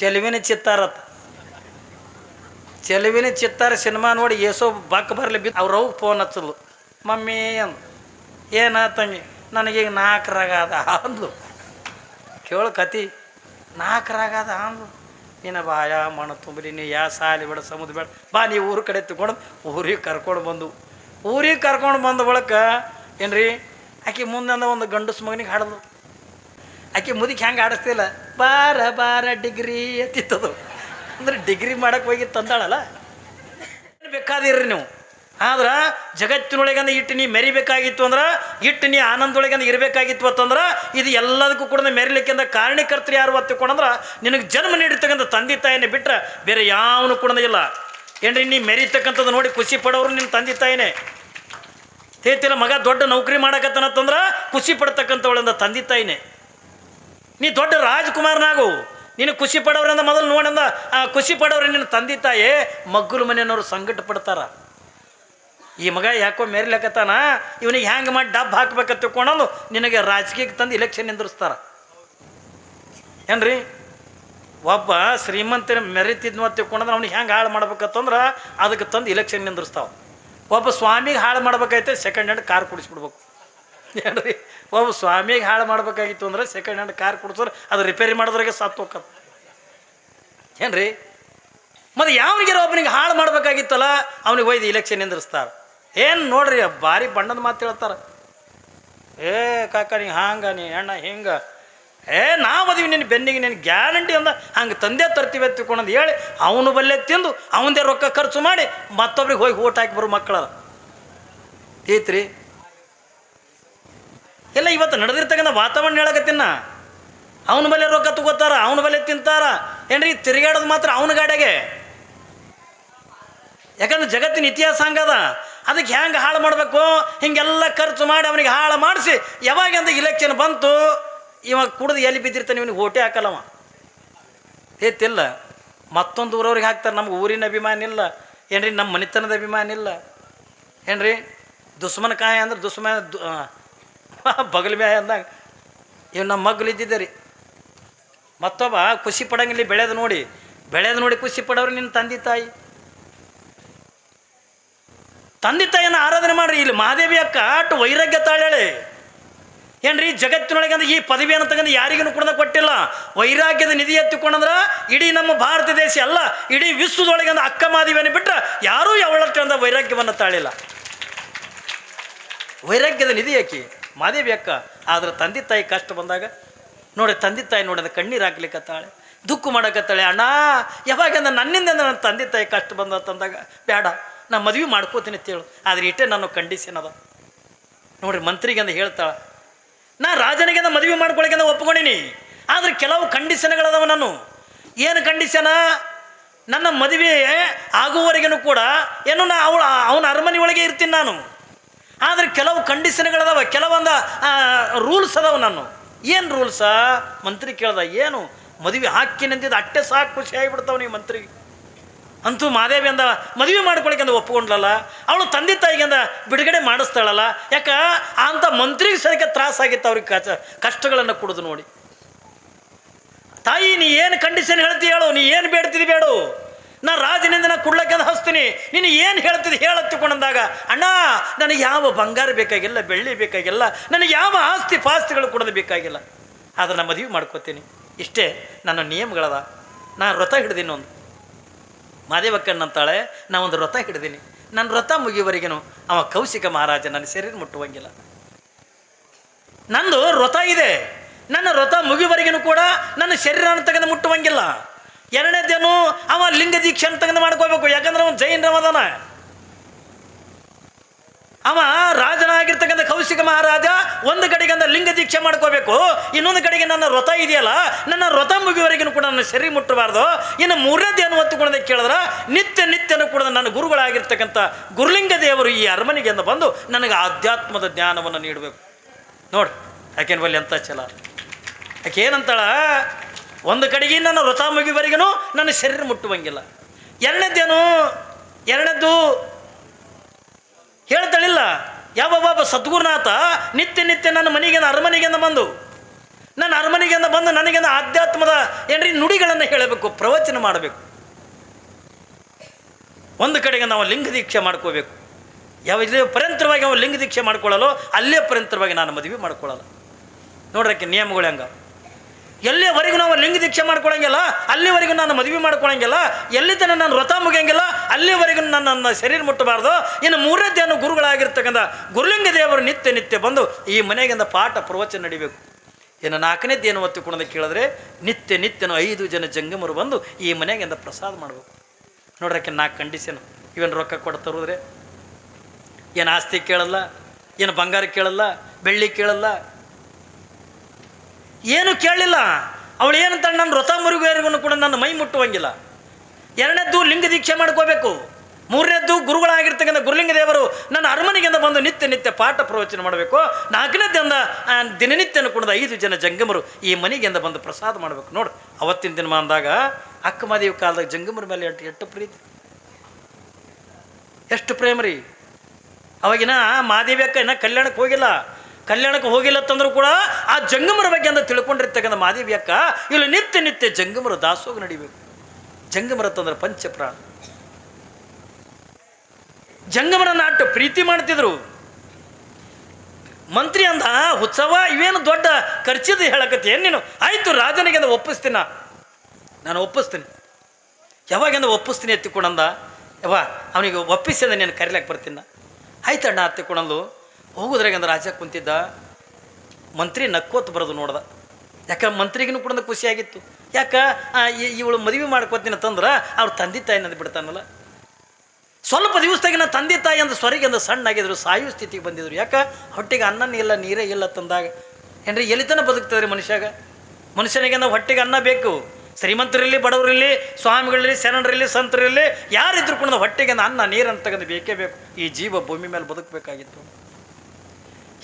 ಚೆಲುವಿನ ಚಿತ್ತಾರತ್ತ ಚೆಲುವಿನ ಚಿತ್ತಾರ ಸಿನಿಮಾ ನೋಡಿ ಏಸೋ ಬಕ್ ಬರಲಿ ಬಿದ್ದು ಅವ್ರವ್ ಫೋನ್ ಹಚ್ಚಲು ಮಮ್ಮಿ ಅಂದು, ಏನ ತಂಗಿ? ನನಗೀಗ ನಾಲ್ಕರಾಗದ ಅಂದ್ಲು. ಕೇಳು ಕತಿ ನಾಲ್ಕರಾಗದ ಅಂದ್ಲು. ನೀನು ಬಾಯ ಮಣ ತುಂಬಲಿ ನೀ ಯಾ ಸಾಲಿ ಬೇಡ, ಸಮುದ್ರ ಬೇಡ. ಬಾ, ನೀ ಊರು ಕಡೆ ತಗೊಂಡು, ಊರಿಗೆ ಕರ್ಕೊಂಡು ಬಂದು. ಊರಿಗೆ ಕರ್ಕೊಂಡು ಬಂದ ಬಳಿಕ ಏನ್ರಿ, ಆಕೆ ಮುಂದೆ ಒಂದು ಗಂಡಸು ಮಗನಿಗೆ ಹಾಡೋದು ಆಕೆ ಮುದಿಗೆ ಹೆಂಗೆ ಆಡಿಸ್ತಿಲ್ಲ, ಬಾರ ಬಾರ, ಡಿಗ್ರಿ ಎತ್ತಿತ್ತದು ಅಂದ್ರೆ ಡಿಗ್ರಿ ಮಾಡಕ್ಕೆ ಹೋಗಿ ತಂದಾಳಲ್ಲ? ಬೇಕಾದಿರ್ರಿ ನೀವು. ಆದ್ರೆ ಜಗತ್ತಿನೊಳಗಂದ ಇಟ್ಟು ನೀ ಮೆರಿಬೇಕಾಗಿತ್ತು ಅಂದ್ರೆ ಇಟ್ಟು ನೀ ಆನಂದೊಳಗಂದ ಇರಬೇಕಾಗಿತ್ತು ಅಂತಂದ್ರೆ, ಇದು ಎಲ್ಲದಕ್ಕೂ ಕೂಡ ಮೆರಿಲಿಕ್ಕಿಂದ ಕಾರಣೀಕರ್ತರು ಯಾರು ಒತ್ತಿಕೊಂಡಂದ್ರೆ, ನಿನಗೆ ಜನ್ಮ ನೀಡಿರ್ತಕ್ಕಂಥ ತಂದೆ ತಾಯಿನೇ ಬಿಟ್ಟರೆ ಬೇರೆ ಯಾವನು ಕೂಡ ಇಲ್ಲ. ಏನ್ರಿ, ನೀ ಮೆರಿತಕ್ಕಂಥದ್ದು ನೋಡಿ ಖುಷಿ ಪಡೋರು ನಿನ್ನ ತಂದೆ ತಾಯಿನೇ. ತೇತಿಲ್ಲ ಮಗ ದೊಡ್ಡ ನೌಕರಿ ಮಾಡಕತ್ತನತ್ತಂದ್ರೆ, ಖುಷಿ ಪಡ್ತಕ್ಕಂಥವಳಂದ ತಂದೆ ತಾಯಿನೇ. ನೀ ದೊಡ್ಡ ರಾಜ್ಕುಮಾರ್ನಾಗು. ನೀನು ಖುಷಿ ಪಡೋರಿಂದ ಮೊದಲು ನೋಡಂದ, ಆ ಖುಷಿ ಪಡೋರು ನಿನ್ನ ತಂದೆ ತಾಯಿ ಮಗ್ಗುಲು ಮನೆಯವರು ಸಂಕಟ ಪಡ್ತಾರ. ಈ ಮಗ ಯಾಕೋ ಮೇರ್ಲಕತ್ತಾನ? ಇವನಿಗೆ ಹ್ಯಾಂಗೆ ಮಾಡಿ ಡಬ್ ಹಾಕ್ಬೇಕಂತ ತಿಳ್ಕೊಂಡು ನಿನಗೆ ರಾಜಕೀಯಕ್ಕೆ ತಂದು ಇಲೆಕ್ಷನ್ ನಿಂದಿರಿಸ್ತಾರ. ಏನ್ರಿ? ಒಬ್ಬ ಶ್ರೀಮಂತನ ಮೆರಿತಿದ್ನು ಅಂತ ತಿಳ್ಕೊಂಡ್ರೆ ಅವ್ನಿಗೆ ಹೆಂಗೆ ಹಾಳು ಮಾಡ್ಬೇಕಂತಂದ್ರೆ ಅದಕ್ಕೆ ತಂದು ಇಲೆಕ್ಷನ್ ನಿಂದಿರ್ಸ್ತಾವ. ಒಬ್ಬ ಸ್ವಾಮಿಗೆ ಹಾಳು ಮಾಡ್ಬೇಕಾಯ್ತೆ ಸೆಕೆಂಡ್ ಹ್ಯಾಂಡ್ ಕಾರ್ ಕುಡಿಸ್ಬಿಡ್ಬೇಕು. ಏನ್ರಿ ಒಬ್ಬ ಸ್ವಾಮಿಗೆ ಹಾಳು ಮಾಡ್ಬೇಕಾಗಿತ್ತು ಅಂದ್ರೆ ಸೆಕೆಂಡ್ ಹ್ಯಾಂಡ್ ಕಾರ್ ಕೊಡ್ಸೋರು, ಅದು ರಿಪೇರಿ ಮಾಡಿದ್ರಾಗೆ ಸತ್ತು ಹೋಗತ್ತೆ ರೀ ಮತ್ತು ಯಾವನಿಗೆ ಒಬ್ಬನಿಗೆ ಹಾಳು ಮಾಡ್ಬೇಕಾಗಿತ್ತಲ್ಲ, ಅವನಿಗೆ ಒಯ್ದು ಇಲೆಕ್ಷನ್ ನಿಂದಿರ್ಸ್ತಾರೆ. ಏನು ನೋಡ್ರಿ, ಭಾರಿ ಬಣ್ಣದ ಮಾತು ಹೇಳ್ತಾರೆ. ಏ, ಕಾಕ, ನೀ ಹಾಂಗ, ನೀ ಅಣ್ಣ ಹಿಂಗ. ಏ ನಾ ಮದುವೆ ನಿನ್ನ ಬೆನ್ನಿಗೆ ನಿನ್ನ ಗ್ಯಾರಂಟಿ ಅಂದ, ಹಂಗೆ ತಂದೆ ತರ್ತೀವಿ ತಿಳ್ಕೊಂಡಂದು ಹೇಳಿ, ಅವನು ಬಲ್ಲೆ ತಿಂದು, ಅವನದೇ ರೊಕ್ಕ ಖರ್ಚು ಮಾಡಿ ಮತ್ತೊಬ್ರಿಗೆ ಹೋಗಿ ಊಟ ಹಾಕಿ ಬರೋ ಮಕ್ಕಳ ಐತ್ರಿ ಎಲ್ಲ ಇವತ್ತು ನಡೆದಿರ್ತಕ್ಕಂಥ ವಾತಾವರಣ ಹೇಳಕತ್ತಿನ ಅವನ ಬಲೆ ರೊಕ್ಕ ತಗೋತಾರ, ಅವನ ಬಲೆ ತಿಂತಾರ. ಏನ್ರಿ ತಿರುಗಾಡೋದು ಮಾತ್ರ ಅವನ ಗಾಡಿಗೆ ಯಾಕಂದ್ರೆ ಜಗತ್ತಿನ ಇತಿಹಾಸ ಹಂಗದ. ಅದಕ್ಕೆ ಹೆಂಗೆ ಹಾಳು ಮಾಡಬೇಕು? ಹಿಂಗೆಲ್ಲ ಖರ್ಚು ಮಾಡಿ ಅವನಿಗೆ ಹಾಳು ಮಾಡಿಸಿ ಯಾವಾಗಿಂದ ಇಲೆಕ್ಷನ್ ಬಂತು, ಇವಾಗ ಕುಡಿದು ಎಲ್ಲಿ ಬಿದ್ದಿರ್ತಾನೆ ಇವನಿಗೆ ಓಟೆ ಹಾಕಲ್ಲವ ಏತಿಲ್ಲ ಮತ್ತೊಂದು ಊರವ್ರಿಗೆ ಹಾಕ್ತಾರೆ, ನಮ್ಗೆ ಊರಿನ ಅಭಿಮಾನ ಇಲ್ಲ. ಏನ್ರಿ, ನಮ್ಮ ಮನೆತನದ ಅಭಿಮಾನ ಇಲ್ಲ. ಏನ್ರಿ, ದುಶ್ಮನ ಕಾಯ ಅಂದ್ರೆ ದುಶ್ಮನ ಬಗಲ್ ಮ್ಯಾಯ ಅಂದಾಗ ಇವ್ ನಮ್ಮ ಮಗ್ಲು ಇದ್ದಿದ್ದೆ ರೀ. ಮತ್ತೊಬ್ಬ ಖುಷಿ ಪಡಂಗಿಲ್ಲ ಬೆಳೆದು ನೋಡಿ ಬೆಳೆದು ನೋಡಿ ಖುಷಿ ಪಡೋರು ನಿನ್ನ ತಂದೆ ತಾಯಿ. ತಂದೆ ತಾಯಿಯನ್ನು ಆರಾಧನೆ ಮಾಡ್ರಿ, ಇಲ್ಲಿ ಮಹಾದೇವಿ ಅಕ್ಕ ವೈರಾಗ್ಯ ತಾಳ್ಯಾಳೆ. ಏನ್ರಿ, ಜಗತ್ತಿನೊಳಗೆ ಅಂದ್ರೆ ಈ ಪದವಿಯನ್ನು ತಗೊಂಡು ಯಾರಿಗೂ ಕೂಡ ಕೊಟ್ಟಿಲ್ಲ. ವೈರಾಗ್ಯದ ನಿಧಿ ಎತ್ತಿಕೊಂಡಂದ್ರೆ ಇಡೀ ನಮ್ಮ ಭಾರತ ದೇಶ ಅಲ್ಲ, ಇಡೀ ವಿಶ್ವದೊಳಗೆ ಅಂದ್ರೆ ಅಕ್ಕ ಮಾದೇವಿಯನ್ನು ಬಿಟ್ಟರೆ ಯಾರೂ ಯಾವಳಷ್ಟು ಅಂದ ವೈರಾಗ್ಯವನ್ನು ತಾಳಿಲ್ಲ. ವೈರಾಗ್ಯದ ನಿಧಿ ಯಾಕೆ? ಮಾದೇವಿ ಅಕ್ಕ ಆದ್ರೆ ತಂದೆ ತಾಯಿ ಕಷ್ಟ ಬಂದಾಗ, ನೋಡಿ ತಂದೆ ತಾಯಿ ನೋಡಿದ ಕಣ್ಣೀರು ಹಾಕ್ಲಿಕ್ಕತ್ತಾಳೆ, ದುಃಖ ಮಾಡಕತ್ತಾಳೆ, ಅಣ್ಣ ಯಾವಾಗಂದ್ರೆ ನನ್ನಿಂದ ನನ್ನ ತಂದೆ ತಾಯಿ ಕಷ್ಟ ಬಂದ ತಂದಾಗ ಬೇಡ, ನಾ ಮದುವೆ ಮಾಡ್ಕೋತೀನಿ ಅಂತೇಳು ಆದ್ರೆ ಇಟ್ಟೆ ನಾನು ಕಂಡೀಷನ್ ಅದ ನೋಡ್ರಿ ಮಂತ್ರಿಗೆ ಅಂತ ಹೇಳ್ತಾಳೆ, ನಾ ರಾಜನಿಗೆ ಮದುವೆ ಮಾಡ್ಕೊಳಕ್ಕೆ ಒಪ್ಕೊಂಡಿನಿ. ಆದ್ರೆ ಕೆಲವು ಕಂಡೀಷನ್ಗಳದಾವ ನಾನು. ಏನು ಕಂಡೀಷನ ನನ್ನ ಮದುವೆ ಆಗುವವರೆಗೂ ಕೂಡ, ಏನು ನಾ ಅವಳ, ಅವನ ಅರಮನೆ ಒಳಗೆ ಇರ್ತೀನಿ ನಾನು. ಆದರೆ ಕೆಲವು ಕಂಡೀಷನ್ಗಳದಾವ ಕೆಲವೊಂದು ರೂಲ್ಸ್ ಅದಾವ ನಾನು ಏನು ರೂಲ್ಸ ಮಂತ್ರಿ ಕೇಳ್ದ, ಏನು? ಮದುವೆ ಹಾಕಿ ನಿಂತಿದ್ದು ಅಟ್ಟೆ ಸಾಕು, ಖುಷಿ ಆಗಿಬಿಡ್ತಾವ ನೀವು ಮಂತ್ರಿ. ಅಂತೂ ಮಾದೇವಿ ಅಂದ, ಮದುವೆ ಮಾಡ್ಕೊಳಕ್ಕೆ ಒಪ್ಕೊಂಡ್ಲಲ್ಲ. ಅವಳು ತಂದೆ ತಾಯಿಗೆ ಅಂದ, ಬಿಡುಗಡೆ ಮಾಡಿಸ್ತಾಳಲ್ಲ. ಯಾಕ? ಅಂತ ಮಂತ್ರಿಗೆ ಸರಿಕೆ ತ್ರಾಸಾಗಿತ್ತು ಅವ್ರಿಗೆ ಕಚ ಕಷ್ಟಗಳನ್ನು ಕುಡಿದು ನೋಡಿ. ತಾಯಿ, ನೀ ಏನು ಕಂಡೀಷನ್ ಹೇಳ್ತಿ ಹೇಳು? ನೀ ಏನು ಬೇಡ್ತೀನಿ ಬೇಡು? ನಾ ರಾಜನಿಂದ ನಾ ಕುಡ್ಲಕ್ಕೆ ಅಂತ ಏನು ನೀನು ಏನು ಹೇಳ್ತಿದ್ದೆ ಹೇಳತ್ತಿಕೊಂಡಂದಾಗ ಅಣ್ಣ, ನನಗೆ ಯಾವ ಬಂಗಾರ ಬೇಕಾಗಿಲ್ಲ, ಬೆಳ್ಳಿ ಬೇಕಾಗಿಲ್ಲ, ನನಗೆ ಯಾವ ಆಸ್ತಿ ಪಾಸ್ತಿಗಳು ಕೊಡೋದು ಬೇಕಾಗಿಲ್ಲ. ಆದರೆ ನಾನು ಮದುವೆ ಮಾಡ್ಕೋತೀನಿ. ಇಷ್ಟೇ, ನನ್ನ ನಿಯಮಗಳದ. ನಾ ವ್ರತ ಹಿಡ್ದೀನಿ ಒಂದು. ಮಾದೇವಕ್ಕಣ್ಣಂತಾಳೆ ನಾ ಒಂದು ವ್ರತ ಹಿಡ್ದೀನಿ. ನನ್ನ ವ್ರತ ಮುಗಿಯುವರೆಗೇನು ಅವ ಕೌಶಿಕ ಮಹಾರಾಜ ನನ್ನ ಶರೀರ ಮುಟ್ಟುವಂಗಿಲ್ಲ. ನಂದು ವ್ರತ ಇದೆ. ನನ್ನ ವ್ರತ ಮುಗಿಯುವರೆಗೂ ಕೂಡ ನನ್ನ ಶರೀರನ ತೆಗೆದು ಮುಟ್ಟುವಂಗಿಲ್ಲ. ಎರಡನೇದೇನು ಅವ ಲಿಂಗ ದೀಕ್ಷೆ ತೆಗೆದು ಮಾಡ್ಕೋಬೇಕು. ಯಾಕಂದ್ರೆ ಅವನು ಜೈನರವದಾನ ಅವ ರಾಜನಾಗಿರ್ತಕ್ಕಂಥ ಕೌಶಿಕ ಮಹಾರಾಜ ಒಂದು ಕಡೆಗೆ ಅಂದ ಲಿಂಗ ದೀಕ್ಷೆ ಮಾಡ್ಕೋಬೇಕು. ಇನ್ನೊಂದು ಕಡೆಗೆ ನನ್ನ ವ್ರತ ಇದೆಯಲ್ಲ, ನನ್ನ ವ್ರತ ಮುಗಿಯುವವರೆಗೂ ಕೂಡ ನನ್ನ ಶರೀರ ಮುಟ್ಟಬಾರ್ದು. ಇನ್ನು ಮೂರನೇದೇನು ಒತ್ತುಕೊಳ್ಳದೆ ಕೇಳಿದ್ರೆ, ನಿತ್ಯ ನಿತ್ಯನೂ ಕೂಡ ನನ್ನ ಗುರುಗಳಾಗಿರ್ತಕ್ಕಂಥ ಗುರುಲಿಂಗ ದೇವರು ಈ ಅರಮನೆಗೆ ಬಂದು ನನಗೆ ಆಧ್ಯಾತ್ಮದ ಜ್ಞಾನವನ್ನು ನೀಡಬೇಕು. ನೋಡಿ, ಯಾಕೆನ್ ಬಲ್ಲಿ ಅಂತ ಚಲ ಯಾಕೆ ಏನಂತಾಳ ಒಂದು ಕಡೆಗೆ ನನ್ನ ವ್ರತ ಮುಗಿವರೆಗೂ ನನ್ನ ಶರೀರ ಮುಟ್ಟುವಂಗಿಲ್ಲ. ಎರಡನೇದೇನು? ಎರಡನೇದ್ದು ಹೇಳ್ತಾಳಿಲ್ಲ, ಯಾವ ಬಾಬ ಸದ್ಗುರುನಾಥ ನಿತ್ಯ ನಿತ್ಯ ನನ್ನ ಮನೆಗೆ ಅರಮನೆಗೆ ಬಂದು, ನನ್ನ ಅರಮನೆಗೆಂದ ಬಂದು ನನಗೆಂದ ಆಧ್ಯಾತ್ಮದ ಏನ್ರಿ ನುಡಿಗಳನ್ನು ಹೇಳಬೇಕು, ಪ್ರವಚನ ಮಾಡಬೇಕು. ಒಂದು ಕಡೆಗೆ ನಾವು ಲಿಂಗ ದೀಕ್ಷೆ ಮಾಡ್ಕೋಬೇಕು. ಯಾವ ಇಲ್ಲಿ ಪರಂತರವಾಗಿ ಅವ ಲಿಂಗ ದೀಕ್ಷೆ ಮಾಡ್ಕೊಳ್ಳಲು ಅಲ್ಲೇ ಪರಂತರವಾಗಿ ನಾನು ಮದುವೆ ಮಾಡ್ಕೊಳ್ಳಲ್ಲ. ನೋಡ್ರಕ್ಕೆ ನಿಯಮಗಳು ಹೆಂಗ? ಎಲ್ಲಿವರೆಗೂ ನಾವು ಲಿಂಗ ದೀಕ್ಷೆ ಮಾಡ್ಕೊಳಂಗಿಲ್ಲ, ಅಲ್ಲಿವರೆಗೂ ನಾನು ಮದುವೆ ಮಾಡ್ಕೊಳಂಗಿಲ್ಲ ಎಲ್ಲಿ ತನಕ ನಾನು ವ್ರತ ಮುಗಿಯಂಗಿಲ್ಲ, ಅಲ್ಲಿವರೆಗೂ ನಾನು ನನ್ನ ಶರೀರ ಮುಟ್ಟಬಾರ್ದು. ಇನ್ನು ದಿನ ಗುರುಗಳಾಗಿರ್ತಕ್ಕಂಥ ಗುರುಲಿಂಗ ದೇವರು ನಿತ್ಯ ನಿತ್ಯ ಬಂದು ಈ ಮನೆಗಿಂದ ಪಾಠ ಪ್ರವಚನ ನಡಿಬೇಕು. ಇನ್ನು ನಾಲ್ಕನೇದ್ದು ಏನು ಒತ್ತಿ ಕೊಡೋದು ಕೇಳಿದ್ರೆ ನಿತ್ಯ ನಿತ್ಯನು ಐದು ಜನ ಜಂಗಮರು ಬಂದು ಈ ಮನೆಗಿಂದ ಪ್ರಸಾದ ಮಾಡಬೇಕು. ನೋಡ್ರಕ್ಕೆ ನಾಲ್ಕು ಕಂಡೀಷನ್ ಇವನ್ ರೊಕ್ಕ ಕೊಡ್ತಾರೋದ್ರೆ ಏನು ಆಸ್ತಿ ಕೇಳಲ್ಲ, ಏನು ಬಂಗಾರ ಕೇಳಲ್ಲ, ಬೆಳ್ಳಿ ಕೇಳಲ್ಲ ಏನು ಕೇಳಲಿಲ್ಲ ಅವಳು ಏನಂತ ನನ್ನ ವ್ರತ ಕೂಡ ನನ್ನ ಮೈ ಮುಟ್ಟುವಂಗಿಲ್ಲ. ಎರಡನೇದ್ದು ಲಿಂಗ ದೀಕ್ಷೆ ಮಾಡ್ಕೋಬೇಕು. ಮೂರನೇದ್ದು ಗುರುಗಳಾಗಿರ್ತಕ್ಕಂಥ ಗುರುಲಿಂಗ ದೇವರು ನನ್ನ ಅರಮನೆಗಿಂದ ಬಂದು ನಿತ್ಯ ನಿತ್ಯ ಪಾಠ ಪ್ರವಚನ ಮಾಡಬೇಕು. ನಾಲ್ಕನೇದಿಂದ ಆ, ದಿನನಿತ್ಯನ ಕುಣದ ಐದು ಜನ ಜಂಗಮರು ಈ ಮನೆಗಿಂದ ಬಂದು ಪ್ರಸಾದ ಮಾಡಬೇಕು. ನೋಡು ಅವತ್ತಿನ ದಿನ ಅಂದಾಗ ಅಕ್ಕ ಮಾದೇವಿ ಕಾಲದಾಗ ಜಂಗಮರ ಮೇಲೆ ಎಷ್ಟು ಎಷ್ಟು ಪ್ರೀತಿ. ಎಷ್ಟು ಪ್ರೇಮ ರೀ. ಅವಾಗಿನ ಮಾದೇವಿ ಅಕ್ಕ ಇನ್ನ ಕಲ್ಯಾಣಕ್ಕೆ ಹೋಗಿಲ್ಲ. ಕಲ್ಯಾಣಕ್ಕೆ ಹೋಗಿಲ್ಲ ಅಂತಂದ್ರೂ ಕೂಡ ಆ ಜಂಗಮರ ಬಗ್ಗೆ ಅಂತ ತಿಳ್ಕೊಂಡಿರ್ತಕ್ಕಂಥ ಮಾದೇವಿ ಅಕ್ಕ, ಇಲ್ಲಿ ನಿತ್ಯ ನಿತ್ಯ ಜಂಗಮರ ದಾಸೋಗ ನಡಿಬೇಕು. ಜಂಗಮರ ತಂದ್ರೆ ಪಂಚಪ್ರಾಣ. ಜಂಗಮರ ಅಟ್ಟು ಪ್ರೀತಿ ಮಾಡ್ತಿದ್ರು. ಮಂತ್ರಿ ಅಂದ, ಉತ್ಸವ, ಇವೇನು ದೊಡ್ಡ ಖರ್ಚಿದ ಹೇಳಕತ್ತಿ ನೀನು? ಆಯಿತು, ರಾಜನಿಗೆ ಅಂದ, ಒಪ್ಪಿಸ್ತೀನ. ನಾನು ಒಪ್ಪಿಸ್ತೀನಿ. ಯಾವಾಗಿಂದ ಒಪ್ಪಿಸ್ತೀನಿ ಎತ್ತಿಕೊಂಡಂದ, ಯವ್ವ, ಅವನಿಗೆ ಒಪ್ಪಿಸಿದ ನೀನು ಕರಿಲಾಕ ಬರ್ತೀನ. ಆಯ್ತಣ್ಣ ಹತ್ತಿಕೊಂಡಂದು ಹೋಗುದ್ರಾಗಂದ ಆಚೆ ಕುಂತಿದ್ದ, ಮಂತ್ರಿ ನಕ್ಕೋತ್ ಬರೋದು ನೋಡ್ದ. ಯಾಕೆ ಮಂತ್ರಿಗೂ ಕೂಡ ಖುಷಿಯಾಗಿತ್ತು ಯಾಕೆ? ಇವಳು ಮದುವೆ ಮಾಡ್ಕೋತೀನಿ ಅಂತಂದ್ರೆ ಅವ್ರ ತಂದೆ ತಾಯಿ ನಂದು ಬಿಡ್ತಾನಲ್ಲ. ಸ್ವಲ್ಪ ದಿವಸದಾಗಿನ ತಂದೆ ತಾಯಿ ಅಂದ್ರೆ ಸ್ವರಿಗೆ ಸಣ್ಣ ಸಣ್ಣಾಗಿದ್ರು ಸಾಯು ಸ್ಥಿತಿಗೆ ಬಂದಿದ್ರು. ಯಾಕೆ? ಹೊಟ್ಟೆಗೆ ಅನ್ನನೇ ಇಲ್ಲ, ನೀರೇ ಇಲ್ಲ ತಂದಾಗ. ಏನ್ರಿ ಎಲ್ಲಿತನ ಬದುಕ್ತದ್ರಿ ಮನುಷ್ಯಾಗ? ಮನುಷ್ಯನಿಗೆ ನಾವು ಹೊಟ್ಟೆಗೆ ಅನ್ನ ಬೇಕು. ಶ್ರೀಮಂತರಿರಲಿ, ಬಡವರಿರಲಿ, ಸ್ವಾಮಿಗಳಿರಲಿ, ಶರಣರಿರಲಿ, ಸಂತರಿರಲಿ, ಯಾರಿದ್ರು ಕೂಡ ಹೊಟ್ಟೆಗೆ ಅನ್ನ, ನೀರನ್ನು ತಗೊಂಡು ಬೇಕೇ ಬೇಕು. ಈ ಜೀವ ಭೂಮಿ ಮೇಲೆ ಬದುಕಬೇಕಾಗಿತ್ತು.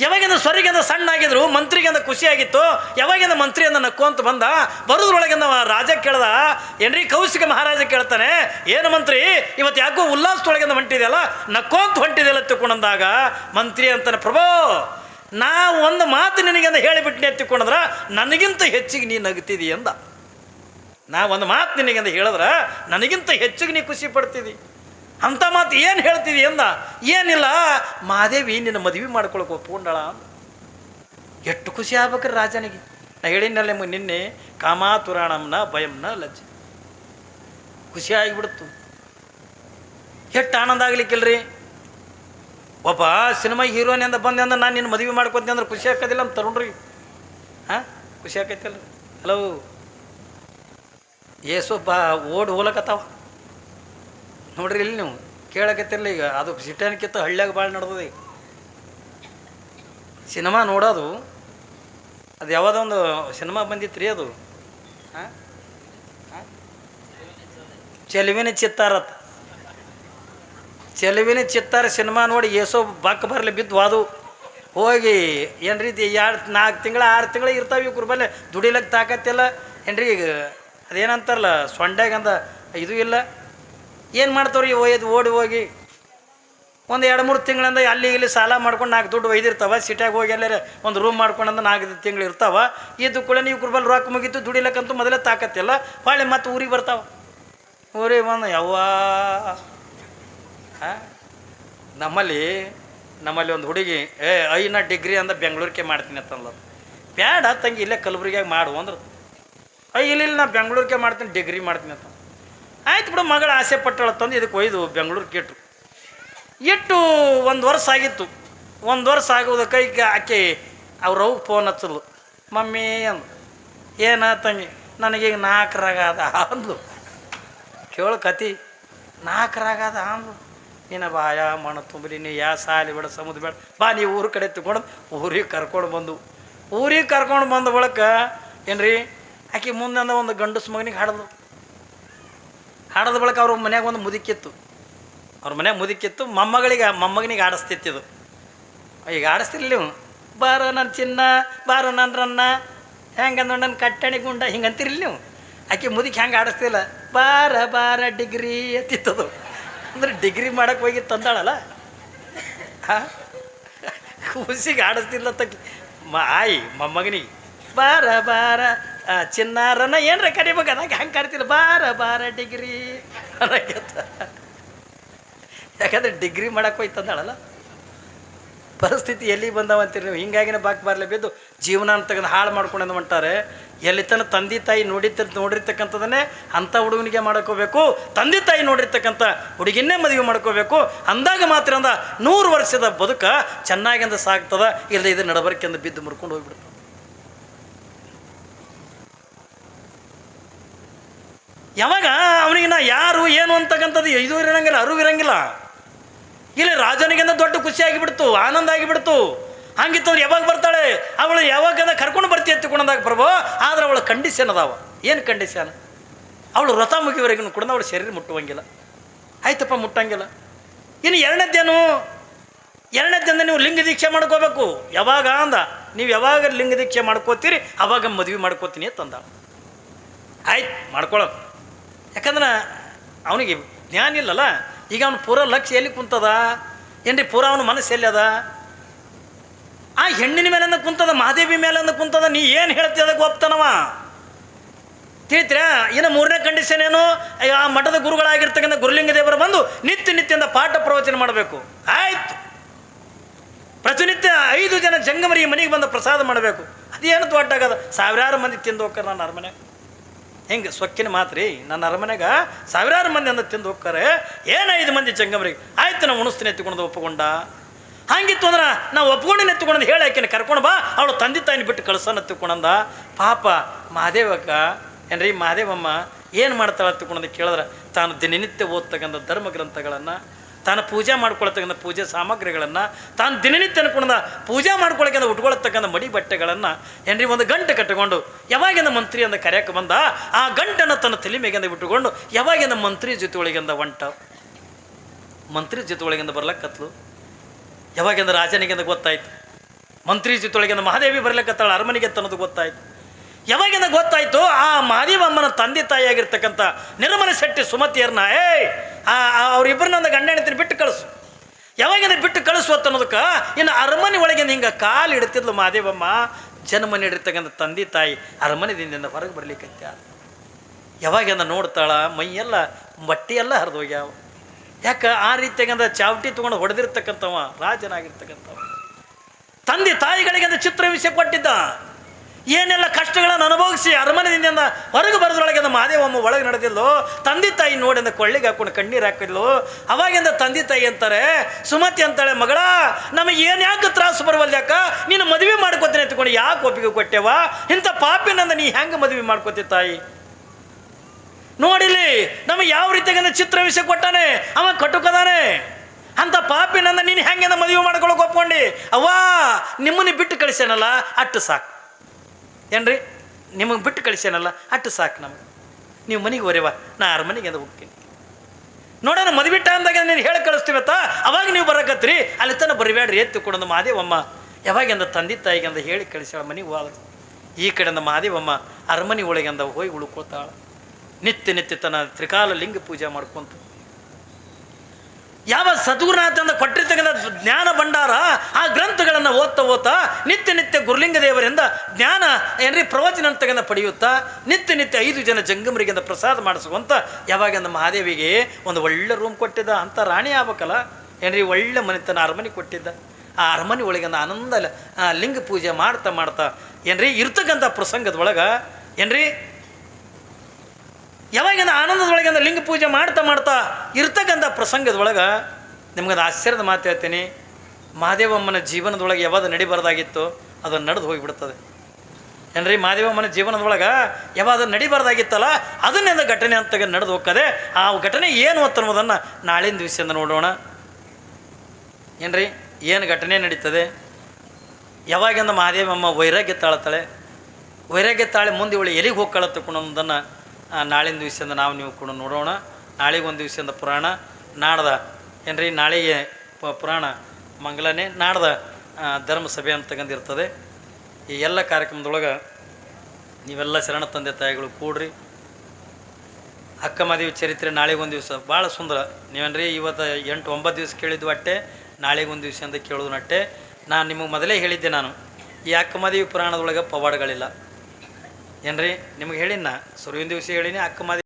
ಯಾವಾಗಿಂದ ಸ್ವರಿಗಿಂದ ಸಣ್ಣ ಆಗಿದ್ರು ಮಂತ್ರಿಗಿಂದ ಖುಷಿಯಾಗಿತ್ತು, ಯಾವಾಗಿಂದ ಮಂತ್ರಿಯಿಂದ ಅಂತ ಬಂದ, ಬರೋದ್ರೊಳಗಿಂದ ರಾಜ ಕೇಳ್ದ, ಏನ್ರಿ ಕೌಶಿಕ ಮಹಾರಾಜ ಕೇಳ್ತಾನೆ, ಏನು ಮಂತ್ರಿ, ಇವತ್ತು ಯಾಕೋ ಉಲ್ಲಾಸದೊಳಗಿಂದ ಹೊಂಟಿದೆಯಲ್ಲ ನಕ್ಕೊಂತ ಹೊಂಟಿದೆಯಲ್ಲ ತಿಳ್ಕೊಂಡಂದಾಗ, ಮಂತ್ರಿ ಅಂತಾನೆ, ಪ್ರಭೋ ನಾ ಒಂದು ಮಾತು ನಿನಗೆಂದ ಹೇಳಿಬಿಟ್ಟಿನಿ ತಿಳ್ಕೊಂಡ್ರೆ ನನಗಿಂತ ಹೆಚ್ಚಿಗೆ ನೀ ನಗ್ತಿದಿ ಅಂದ. ನಾ ಒಂದು ಮಾತು ನಿನಗೆಂದ ಹೇಳಿದ್ರೆ, ನನಗಿಂತ ಹೆಚ್ಚಿಗೆ ನೀ ಖುಷಿ ಪಡ್ತಿದಿ. ಅಂಥ ಮಾತು ಏನು ಹೇಳ್ತೀವಿ ಅಂದ ಏನಿಲ್ಲ, ಮಾದೇವಿ, ನಿನ್ನ ಮದುವೆ ಮಾಡ್ಕೊಳಕ್ಕೆ ಒಪ್ಕೊಂಡಳ. ಎಷ್ಟು ಖುಷಿ ಆಗ್ಬೇಕ್ರಿ ರಾಜನಿಗೆ. ನಾ ಹೇಳಿನಲ್ಲ ನಿನ್ನೆ ಕಾಮಾತುರಾಣಮ್ನ ಭಯಂನ ಲಜ್ಜೆ. ಖುಷಿ ಆಗಿಬಿಡ್ತು. ಎಷ್ಟು ಆನಂದ ಆಗ್ಲಿಕ್ಕಿಲ್ರಿ? ಒಬ್ಬ ಸಿನಿಮಾ ಹೀರೋನಿಂದ ಬಂದೆ ಅಂದ್ರೆ ನಾನು ನಿನ್ನ ಮದುವೆ ಮಾಡ್ಕೊತೀನಿ ಅಂದ್ರೆ ಖುಷಿ ಆಗೋದಿಲ್ಲ ಅಂತ ತರುಣ್ರಿ ಹಾಂ? ಖುಷಿ ಆಕೈತಲ್ಲ ಹಲೋ ಏಸೊಬ್ಬ ಓಡ್ ಹೋಲಕತ್ತಾವ. ನೋಡ್ರಿ ಇಲ್ಲಿ ನೀವು, ಕೇಳಕತ್ತಿರಲಿ ಈಗ. ಅದು ಸಿಟಿನಕ್ಕಿಂತ ಹಳ್ಳಿಯಾಗ ಭಾಳ ನಡ್ದದ ಈಗ. ಸಿನಿಮಾ ನೋಡೋದು, ಅದು ಯಾವುದೋ ಒಂದು ಸಿನಿಮಾ ಬಂದಿತ್ತು ರೀ ಅದು? ಹಾಂ? ಚೆಲುವಿನ ಚಿತ್ತಾರತ್ ಚೆಲುವಿನ ಚಿತ್ತಾರ ಸಿನಿಮಾ ನೋಡಿ ಏಸೋ ಬಕ್ ಬರಲಿ ಬಿದ್ದು ಅದು ಹೋಗಿ ಏನು ರೀತಿ ಎರಡು ನಾಲ್ಕು ತಿಂಗಳ, ಆರು ತಿಂಗಳ ಇರ್ತಾವೆ ಇವ್ರ ಬಲ್ಲೆ ದುಡಿಲಕ್ಕೆ ತಾಕತ್ತಿಲ್ಲ. ಏನ್ರಿ ಈಗ ಅದೇನಂತಾರಲ್ಲ, ಸೊಂಡ್ಯಾಗಂದ ಇದು ಇಲ್ಲ. ಏನು ಮಾಡ್ತಾವ್ರಿ? ಒಯ್ದು ಓಡಿ ಹೋಗಿ. ಒಂದು ಎರಡು ಮೂರು ತಿಂಗಳಿಂದ ಅಲ್ಲಿ ಇಲ್ಲಿ ಸಾಲ ಮಾಡ್ಕೊಂಡು ನಾಲ್ಕು ದುಡ್ಡು ಒಯ್ದಿರ್ತಾವ. ಸಿಟ್ಯಾಗ ಹೋಗಿ ಎಲ್ಲಾರ ಒಂದು ರೂಮ್ ಮಾಡ್ಕೊಂಡಂದ ನಾಲ್ಕು ತಿಂಗಳು ಇರ್ತಾವ. ಇದ್ದು ಕೂಡ ನೀವು ಕುರ್ಬಲ್ ರೊಕ್ಕ ಮುಗೀತು, ದುಡಿಲಕ್ಕಂತೂ ಮೊದಲೇ ತಾಕತ್ತಿಲ್ಲ ಹೊಳ್ಳಿ ಮತ್ತೆ ಊರಿಗೆ ಬರ್ತಾವ. ಊರಿಗೆ ಬಂದು, ಯವ್ವಾ. ಆ? ನಮ್ಮಲ್ಲಿ ನಮ್ಮಲ್ಲಿ ಒಂದು ಹುಡುಗಿ, ಏ, ಐನ ಡಿಗ್ರಿ ಅಂದ ಬೆಂಗಳೂರಿಗೆ ಮಾಡ್ತೀನಿ ಅಂತಂದ್ಲ ಬ್ಯಾಡ ತಂಗಿ, ಇಲ್ಲೇ ಕಲಬುರ್ಗಿಯಾಗ ಮಾಡು ಅಂದ್ರೆ. ಐ ಇಲ್ಲಿ ಇಲ್ಲ ನಾ ಬೆಂಗಳೂರಿಗೆ ಮಾಡ್ತೀನಿ, ಡಿಗ್ರಿ ಮಾಡ್ತೀನಿ ಅಂತ. ಆಯ್ತು ಬಿಡು, ಮಗಳ ಆಸೆ ಪಟ್ಟಳ ತಂದು ಇದಕ್ಕೆ ಒಯ್ದು ಬೆಂಗಳೂರಿಗೆ ಇಟ್ಟರು ಇಟ್ಟು ಒಂದು ವರ್ಷ ಆಗಿತ್ತು. ಒಂದು ವರ್ಷ ಆಗೋದಕ್ಕೆ ಈಗ ಆಕೆ ಅವ್ರವ್ ಫೋನ್ ಹಚ್ಚಲು ಮಮ್ಮಿ ಅಂದು ಏನ ತಂಗಿ, ನನಗೀಗ ನಾಲ್ಕರಾಗದ ಅಂದ್ಲು. ಕೇಳು ಕತಿ ನಾಲ್ಕರಾಗದ ಅಂದ್ಲು. ನಿನ್ನ ಬಾಯ ಮಣ ತುಂಬಲಿ, ನೀ ಯಾ ಸಾಲಿ ಬೇಡ, ಸಮುದ್ರ ಬೇಡ. ಬಾ, ನೀ ಊರ ಕಡೆ ತಗೊಂಡು ಊರಿಗೆ ಕರ್ಕೊಂಡು ಬಂದು. ಊರಿಗೆ ಕರ್ಕೊಂಡು ಬಂದ ಬಳಿಕ ಏನ್ರಿ, ಆಕೆ ಮುಂದೆ ಒಂದು ಗಂಡಸು ಮಗನಿಗೆ ಹಾಡದು ಹಾಡದ ಬಳಿಕ ಅವ್ರ ಮನ್ಯಾಗ ಒಂದು ಮುದುಕಿತ್ತು. ಅವ್ರ ಮನ್ಯಾಗ ಮುದುಕಿತ್ತು, ಮೊಮ್ಮಗಳಿಗೆ, ಮೊಮ್ಮಗನಿಗೆ ಆಡಿಸ್ತಿತ್ತಿದು ಈಗ ಆಡಿಸ್ತಿರ್ಲಿ ಬಾರ ಬಾರೋ ನನ್ನ ಚಿನ್ನ, ಬಾರೋ ನನ್ನ ರನ್ನ, ಹೆಂಗಂದ್ರೆ ನನ್ನ ಕಟ್ಟಣಿ ಗುಂಡ ಹಿಂಗೆ ಅಂತಿರ್ಲಿ ನೀವು ಆಕೆ ಮುದುಕಿ ಹೆಂಗೆ ಆಡಿಸ್ತಿಲ್ಲ ಬಾರ ಬಾರ ಡಿಗ್ರಿ ಅತ್ತಿತ್ತದು ಅಂದ್ರೆ ಡಿಗ್ರಿ ಮಾಡಕ್ಕೆ ಹೋಗಿ ತಂದಾಳಲ್ಲ. ಹಾಂ? ಖುಷಿಗೆ ಆಡಿಸ್ತಿಲ್ಲ ತಕ್ಕಿ. ಮಾ, ಆಯಿ, ಮೊಮ್ಮಗನಿಗೆ, ಬಾರ ಬಾರ ಚಿನ್ನಾರನ ಏನ್ರ ಕರಿಬೇಕು? ಅದಕ್ಕೆ ಹೆಂಗೆ ಕರಿತಿಲ್ಲ? ಬಾರ ಬಾರ ಡಿಗ್ರಿ ಯಾಕಂದ್ರೆ ಡಿಗ್ರಿ ಮಾಡಕ್ಕೆ ಹೋಯ್ತಂದಾಳಲ್ಲ ಪರಿಸ್ಥಿತಿ ಎಲ್ಲಿ ಬಂದವಂತೀರಿ ನೀವು? ಹಿಂಗಾಗಿನ ಬಾಕ್ ಬರಲೇ ಬಿದ್ದು ಜೀವನ ತೆಗೆದು ಹಾಳು ಮಾಡ್ಕೊಂಡು ಅಂತಾರೆ ಎಲ್ಲಿ ತನ ತಂದೆ ತಾಯಿ ನೋಡಿತ ನೋಡಿರ್ತಕ್ಕಂಥದನ್ನೇ ಅಂಥ ಹುಡುಗನಿಗೆ ಮಾಡ್ಕೋಬೇಕು ತಂದೆ ತಾಯಿ ನೋಡಿರ್ತಕ್ಕಂಥ ಹುಡುಗಿನ್ನೇ ಮದುವೆ ಮಾಡ್ಕೋಬೇಕು ಅಂದಾಗ ಮಾತ್ರ ಅಂದ ನೂರು ವರ್ಷದ ಬದುಕ ಚೆನ್ನಾಗಿಂದ ಸಾಗ್ತದ. ಇಲ್ಲದೆ ಇದು ನಡಬರ್ಕೆಂದು ಬಿದ್ದು ಮುರ್ಕೊಂಡು ಹೋಗ್ಬಿಡ್ತದೆ. ಯಾವಾಗ? ಅವನಿಗೆ ನಾ ಯಾರು, ಏನು ಅಂತಕ್ಕಂಥದ್ದು ಇದು ಇರೋಂಗಿಲ್ಲ, ಅರಿವು ಇರಂಗಿಲ್ಲ. ಇಲ್ಲಿ ರಾಜನಿಗಿಂತ ದೊಡ್ಡ ಖುಷಿ ಆಗಿಬಿಡ್ತು, ಆನಂದ ಆಗಿಬಿಡ್ತು. ಹಂಗಿತ್ತಂದ್ರೆ ಯಾವಾಗ ಬರ್ತಾಳೆ? ಅವಳು ಯಾವಾಗ ಕರ್ಕೊಂಡು ಬರ್ತೀಯ ತಿಳ್ಕೊಂಡಾಗ ಪ್ರಭು, ಆದ್ರೆ ಅವಳ ಕಂಡೀಷನ್ ಅದಾವ ಏನು ಕಂಡೀಷನ್ ಅವಳು ವ್ರತ ಮುಗಿವರೆಗೂ ಕೂಡ ಅವಳು ಶರೀರ ಮುಟ್ಟುವಂಗಿಲ್ಲ. ಆಯ್ತಪ್ಪ, ಮುಟ್ಟಂಗಿಲ್ಲ. ಇನ್ನು ಎರಡನೇದ್ದೇನು ಎರಡನೇದ್ದಿಂದ ನೀವು ಲಿಂಗ ದೀಕ್ಷೆ ಮಾಡ್ಕೋಬೇಕು. ಯಾವಾಗ ಅಂದ? ನೀವು ಯಾವಾಗ ಲಿಂಗ ದೀಕ್ಷೆ ಮಾಡ್ಕೋತೀರಿ? ಅವಾಗ ಮದುವೆ ಮಾಡ್ಕೋತೀನಿ ಅಂತಂದ ಆಯ್ತು ಮಾಡ್ಕೊಳ್ಳೋ ಯಾಕಂದ್ರೆ ಅವನಿಗೆ ಜ್ಞಾನ ಇಲ್ಲಲ್ಲ, ಈಗ ಅವನು ಪೂರ ಲಕ್ಷ್ಯ ಎಲ್ಲಿ ಕುಂತದ? ಏನ್ರಿ ಪೂರ ಅವನ ಮನಸ್ಸು ಎಲ್ಲಿ ಅದ? ಆ ಹೆಣ್ಣಿನ ಮೇಲೆ ಕುಂತದ, ಮಹಾದೇವಿ ಮೇಲೆ ಕುಂತದ, ನೀ ಏನು ಅದಕ್ಕೆ ಒಪ್ತಾನವ? ತಿಳಿತೀರಾ ಇನ್ನು ಮೂರನೇ ಕಂಡೀಷನ್ ಏನು? ಆ ಮಠದ ಗುರುಗಳಾಗಿರ್ತಕ್ಕಂಥ ಗುರುಲಿಂಗ ದೇವರು ಬಂದು ನಿತ್ಯ ನಿತ್ಯದ ಪಾಠ ಪ್ರವಚನ ಮಾಡಬೇಕು. ಆಯ್ತು. ಪ್ರತಿನಿತ್ಯ ಐದು ಜನ ಜಂಗಮರಿ ಮನೆಗೆ ಬಂದು ಪ್ರಸಾದ ಮಾಡಬೇಕು. ಅದೇನು ದೊಡ್ಡ ಆಗದ ಸಾವಿರಾರು ಮಂದಿ ತಿಂದು ಹೋಗ್ತಾರೆ ನಾನು ಅರಮನೆ. ಹೆಂಗೆ ಸೊಕ್ಕಿನ ಮಾತ್ರಿ, ನನ್ನ ಅರಮನೆಗ ಸಾವಿರಾರು ಮಂದಿ ಅಂದ ತಿಂದು ಹೋಗ್ತಾರೆ. ಏನು ಐದು ಮಂದಿ ಚಂಗಮರಿಗೆ? ಆಯ್ತು ನಾವು ಉಣಿಸ್ತೀನಿ ಎತ್ಕೊಂಡು ಒಪ್ಪಿಕೊಂಡ ಹಂಗಿತ್ತು ಅಂದ್ರೆ ನಾವು ಒಪ್ಕೊಂಡು ಎತ್ಕೊಂಡು ಹೇಳಿ ಆಕಿನ ಕರ್ಕೊಂಡು ಬಾ, ಅವಳು ತಂದೆ ತಾಯಿನ ಬಿಟ್ಟು ಕಳ್ಸೋಣ ಎತ್ಕೊಂಡಂದ ಪಾಪ ಮಹಾದೇವಕ್ಕ ಏನ್ರಿ ಮಹಾದೇವಮ್ಮ ಏನು ಮಾಡ್ತಾಳೆ ಎತ್ಕೊಂಡಂದು ಕೇಳಿದ್ರೆ. ತಾನು ದಿನನಿತ್ಯ ಓದ್ತಕ್ಕಂಥ ಧರ್ಮ ಗ್ರಂಥಗಳನ್ನು ತಾನು ಪೂಜೆ ಮಾಡ್ಕೊಳ್ತಕ್ಕಂಥ ಪೂಜೆ ಸಾಮಗ್ರಿಗಳನ್ನು ತಾನು ದಿನನಿತ್ಯ ಅನ್ಕೊಂಡ ಪೂಜೆ ಮಾಡ್ಕೊಳಕ್ಕೆ ಉಟ್ಕೊಳ್ತಕ್ಕಂಥ ಮಡಿ ಬಟ್ಟೆಗಳನ್ನು ಏನ್ರಿ ಒಂದು ಗಂಟೆ ಕಟ್ಟಿಕೊಂಡು ಯಾವಾಗಿಂದ ಮಂತ್ರಿ ಅಂತ ಕರೆಯಕ್ಕೆ ಬಂದ, ಆ ಗಂಟನ್ನು ತನ್ನ ತಲೆ ಮೇಗಿಂದ ಬಿಟ್ಟುಕೊಂಡು ಯಾವಾಗಿಂದ ಮಂತ್ರಿ ಜೊತೆ ಒಳಗಿಂದ ಒಂಟ? ಮಂತ್ರಿ ಜೊತೆ ಒಳಗಿಂದ ಬರ್ಲಕ್ಕತ್ಲು ಯಾವಾಗಿಂದ ರಾಜನಿಗಿಂದ ಗೊತ್ತಾಯ್ತು? ಮಂತ್ರಿ ಜೊತೆ ಒಳಗಿಂದ ಮಹಾದೇವಿ ಬರ್ಲಕ್ಕತ್ತಾಳ ಅರಮನೆಗೆ ತನ್ನದು ಗೊತ್ತಾಯ್ತು. ಯಾವಾಗಿಂದ ಗೊತ್ತಾಯ್ತು? ಆ ಮಹಾದೇವಮ್ಮನ ತಂದೆ ತಾಯಿಯಾಗಿರ್ತಕ್ಕಂಥ ನಿರ್ಮಲ ಶೆಟ್ಟಿ ಸುಮತಿಯರ್ನ ಏ ಅವರಿಬ್ಬರನ್ನ ಒಂದು ಗಂಡ ಹೆಣ್ತೀನಿ ಬಿಟ್ಟು ಕಳಿಸು. ಯಾವಾಗಿಂದ ಬಿಟ್ಟು ಕಳಿಸು ಅನ್ನೋದಕ್ಕೆ ಇನ್ನು ಅರಮನೆ ಒಳಗಿಂದ ಹಿಂಗೆ ಕಾಲು ಇಡ್ತಿದ್ಲು ಮಾದೇವಮ್ಮ, ಜನ್ಮ ನೀಡಿರ್ತಕ್ಕಂಥ ತಂದೆ ತಾಯಿ ಅರಮನೆದಿಂದ ಹೊರಗೆ ಬರ್ಲಿಕ್ಕತ್ಯ ಯಾವಾಗಿಂದ ನೋಡ್ತಾಳ, ಮೈಯೆಲ್ಲ ಬಟ್ಟೆಯೆಲ್ಲ ಹರಿದು ಹೋಗ್ಯಾವ. ಯಾಕೆ ಆ ರೀತಿಯಾಗಂದ ಚಾವಟಿ ತೊಗೊಂಡು ಹೊಡೆದಿರ್ತಕ್ಕಂಥವ, ರಾಜನಾಗಿರ್ತಕ್ಕಂಥವ. ತಂದೆ ತಾಯಿಗಳಿಗೆ ಅಂದ್ರೆ ಚಿತ್ರ ವಿಷಯ ಕೊಟ್ಟಿದ್ದ ಏನೆಲ್ಲ ಕಷ್ಟಗಳನ್ನು ಅನುಭವಿಸಿ ಅರಮನೆದಿಂದ ಹೊರಗೆ ಬರೋದ್ರೊಳಗೆ ನಮ್ಮ ಮಾದೇವಮ್ಮ ಒಳಗೆ ನಡೆದಿಲ್ಲೋ ತಂದೆ ತಾಯಿ ನೋಡಿ ಕೊಳ್ಳಿಗೆ ಹಾಕೊಂಡು ಕಣ್ಣೀರು ಹಾಕಿದ್ಲು. ಅವಾಗಿಂದ ತಂದೆ ತಾಯಿ ಅಂತಾರೆ, ಸುಮತಿ ಅಂತಾಳೆ, ಮಗಳ, ನಮಗೆ ಏನು ಯಾಕೆ ತ್ರಾಸು ಬರುವಲ್ಲ ಯಾಕ? ನೀನು ಮದುವೆ ಮಾಡ್ಕೋತೀನಿ ಎತ್ಕೊಂಡು ಯಾಕೆ ಒಪ್ಪಿಗೆ ಕೊಟ್ಟೆವ? ಇಂಥ ಪಾಪಿನಂದ ನೀ ಹೆಂಗೆ ಮದುವೆ ಮಾಡ್ಕೋತಿ ತಾಯಿ? ನೋಡಿಲಿ, ನಮಗೆ ಯಾವ ರೀತಿಗಿಂದ ಚಿತ್ರ ವಿಷಯ ಕೊಟ್ಟಾನೆ? ಅವ ಕಟುಕದಾನೆ. ಅಂತ ಪಾಪಿನಂದ ನೀನು ಹೆಂಗೆ ಮದುವೆ ಮಾಡ್ಕೊಳಕ್ಕೆ ಒಪ್ಕೊಂಡು? ಅವ್ವಾ, ನಿಮ್ಮನ್ನ ಬಿಟ್ಟು ಕಳಿಸ್ಯಾನಲ್ಲ, ಅಟ್ಟು ಸಾಕು. ಏನ್ರಿ? ನಿಮಗೆ ಬಿಟ್ಟು ಕಳಿಸ್ಯಾನಲ್ಲ, ಅಟ್ಟು ಸಾಕು ನಮಗೆ. ನೀವು ಮನೆಗೆ ಒರೆವ ನಾ ಆರು ಮನೆಗೆ ಅದು ಹೋಗ್ತೀನಿ. ನೋಡೋಣ ಮದುವೆ ಅಂದಾಗ ನೀನು ಹೇಳಿ ಕಳಿಸ್ತೀವತ್ತ ಅವಾಗ ನೀವು ಬರಕತ್ರಿ. ಅಲ್ಲಿ ತನಕ ಬರಿಬೇಡ್ರಿ ಎತ್ತು ಕೊಡೋದು ಮಾದೇವಮ್ಮ. ಯಾವಾಗಿಂದ ತಂದೆ ತಾಯಿಗೆಂದ ಹೇಳಿ ಕಳಿಸ್ಯಾಳ ಮನೆಗೆ ಹೋದ ಈ ಕಡೆಯಿಂದ ಮಾದೇವಮ್ಮ, ಅರಮನೆ ಒಳಗೆಂದ ಹೋಗಿ ಉಳ್ಕೊತಾಳ. ನಿತ್ಯ ನಿತ್ಯ ತನ್ನ ತ್ರಿಕಾಲ ಲಿಂಗ ಪೂಜೆ ಮಾಡ್ಕೊಂತ. ಯಾವ ಸದ್ಗುರುನಾಥಂದ ಕೊಟ್ಟಿರ್ತಕ್ಕಂಥ ಓದ್ತಾ ನಿತ್ಯ ನಿತ್ಯ ಗುರುಲಿಂಗ ದೇವರಿಂದ ಜ್ಞಾನ, ಏನ್ರಿ, ಪ್ರವಚನ ಅಂತಕ್ಕಂಥ ಪಡೆಯುತ್ತಾ? ನಿತ್ಯ ನಿತ್ಯ ಐದು ಜನ ಜಂಗಮರಿಗಿಂದ ಪ್ರಸಾದ ಮಾಡಿಸುವಂತ ಯಾವಾಗಿಂದ ಮಹಾದೇವಿಗೆ ಒಂದು ಒಳ್ಳೆ ರೂಮ್ ಕೊಟ್ಟಿದ್ದ. ಅಂತ ರಾಣಿ ಆಗ್ಬೇಕಲ್ಲ? ಏನ್ರಿ, ಒಳ್ಳೆ ಮನೆತನ ಅರಮನೆ ಕೊಟ್ಟಿದ್ದ. ಆ ಅರಮನೆ ಒಳಗಿಂದ ಆನಂದ ಲಿಂಗ ಪೂಜೆ ಮಾಡ್ತಾ ಮಾಡ್ತಾ, ಏನ್ರಿ, ಇರ್ತಕ್ಕಂಥ ಪ್ರಸಂಗದೊಳಗೆ ಏನ್ರಿ ಯಾವಾಗಿಂದ ಆನಂದದೊಳಗಿಂದ ಲಿಂಗ ಪೂಜೆ ಮಾಡ್ತಾ ಮಾಡ್ತಾ ಇರ್ತಕ್ಕಂಥ ಪ್ರಸಂಗದೊಳಗೆ ನಿಮ್ಗದು ಆಶ್ಚರ್ಯದ ಮಾತು ಹೇಳ್ತೀನಿ. ಮಹಾದೇವಮ್ಮನ ಜೀವನದೊಳಗೆ ಯಾವಾಗ ನಡಿಬಾರ್ದಾಗಿತ್ತು ಅದು ನಡೆದು ಹೋಗಿಬಿಡ್ತದೆ. ಏನ್ರಿ ಮಹಾದೇವಮ್ಮನ ಜೀವನದೊಳಗೆ ಯಾವಾಗ ನಡಿಬಾರ್ದಾಗಿತ್ತಲ್ಲ ಅದನ್ನಿಂದ ಘಟನೆ ಅಂತ ನಡೆದು ಹೋಗ್ತದೆ. ಆ ಘಟನೆ ಏನು ಅಂತ ಅನ್ನೋದನ್ನು ನಾಳಿನ ದಿವಸದಿಂದ ನೋಡೋಣ. ಏನ್ರಿ, ಏನು ಘಟನೆ ನಡೀತದೆ? ಯಾವಾಗಿಂದ ಮಹಾದೇವಮ್ಮ ವೈರಾಗ್ಯ ತಾಳತ್ತಾಳೆ? ವೈರಾಗ್ಯ ತಾಳೆ ಮುಂದೆ ಇವಳು ಎಲ್ಲಿಗೆ ಹೋಗ್ಕಳ ತಗೊಂಡೊಂದನ್ನು ನಾಳಿನ ದಿವಸದಿಂದ ನಾವು ನೀವು ಕೂಡ ನೋಡೋಣ. ನಾಳೆಗೆ ಒಂದು ದಿವಸದಿಂದ ಪುರಾಣ. ನಾಡ್ದ, ಏನ್ರಿ, ನಾಳೆಗೆ ಪುರಾಣ. ಮಂಗಲನೇ ನಾಡ್ದ ಧರ್ಮಸಭೆ ಧರ್ಮ ಸಭೆ ಅಂತ ತಗೊಂಡಿರ್ತದೆ ಈ ಎಲ್ಲ ಕಾರ್ಯಕ್ರಮದೊಳಗೆ ನೀವೆಲ್ಲ ಶರಣ ತಂದೆ ತಾಯಿಗಳು ಕೂಡ್ರಿ. ಅಕ್ಕ ಮದುವೆ ಚರಿತ್ರೆ ನಾಳೆಗೊಂದು ದಿವಸ. ಭಾಳ ಸುಂದರ. ನೀವೇನ್ರಿ ಇವತ್ತು ಎಂಟು, ಒಂಬತ್ತು ದಿವಸ ಕೇಳಿದ್ದು ಅಟ್ಟೆ, ನಾಳೆಗೊಂದು ದಿವಸ ಅಂತ ಕೇಳೋದು ನಟ್ಟೆ ನಾನು ನಿಮಗೆ ಮೊದಲೇ ಹೇಳಿದ್ದೆ ನಾನು, ಈ ಅಕ್ಕಮದೇವಿ ಪುರಾಣದೊಳಗೆ ಪವಾಡಗಳಿಲ್ಲ. ಏನ್ರಿ, ನಿಮ್ಗೆ ಹೇಳಿನ ಸುರುವಿನ ದಿವಸ ಹೇಳಿನಿ ಅಕ್ಕಮದೇವಿ